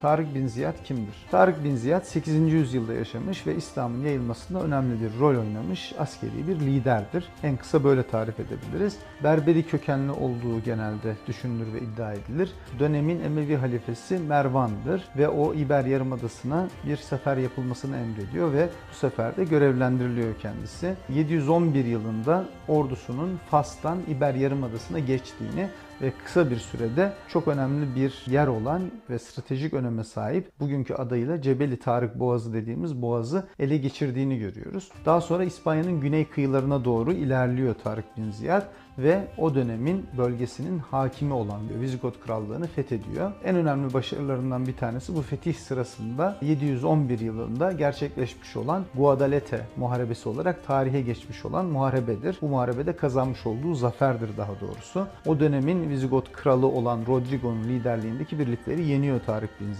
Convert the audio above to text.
Tarık bin Ziyad kimdir? Tarık bin Ziyad 8. yüzyılda yaşamış ve İslam'ın yayılmasında önemli bir rol oynamış askeri bir liderdir. En kısa böyle tarif edebiliriz. Berberi kökenli olduğu genelde düşünülür ve iddia edilir. Dönemin Emevi halifesi Mervan'dır ve o İber Yarımadası'na bir sefer yapılmasını emrediyor ve bu seferde görevlendiriliyor kendisi. 711 yılında ordusunun Fas'tan İber Yarımadası'na geçtiğini ve kısa bir sürede çok önemli bir yer olan ve stratejik öneme sahip bugünkü adıyla Cebeli Tarık Boğazı dediğimiz boğazı ele geçirdiğini görüyoruz. Daha sonra İspanya'nın güney kıyılarına doğru ilerliyor Tarık bin Ziyad ve o dönemin bölgesinin hakimi olan Vizigot Krallığını fethediyor. En önemli başarılarından bir tanesi bu fetih sırasında 711 yılında gerçekleşmiş olan Guadalete muharebesi olarak tarihe geçmiş olan muharebedir. Bu muharebede kazanmış olduğu zaferdir daha doğrusu. O dönemin Vizigot kralı olan Rodrigo'nun liderliğindeki birlikleri yeniyor Tarık bin.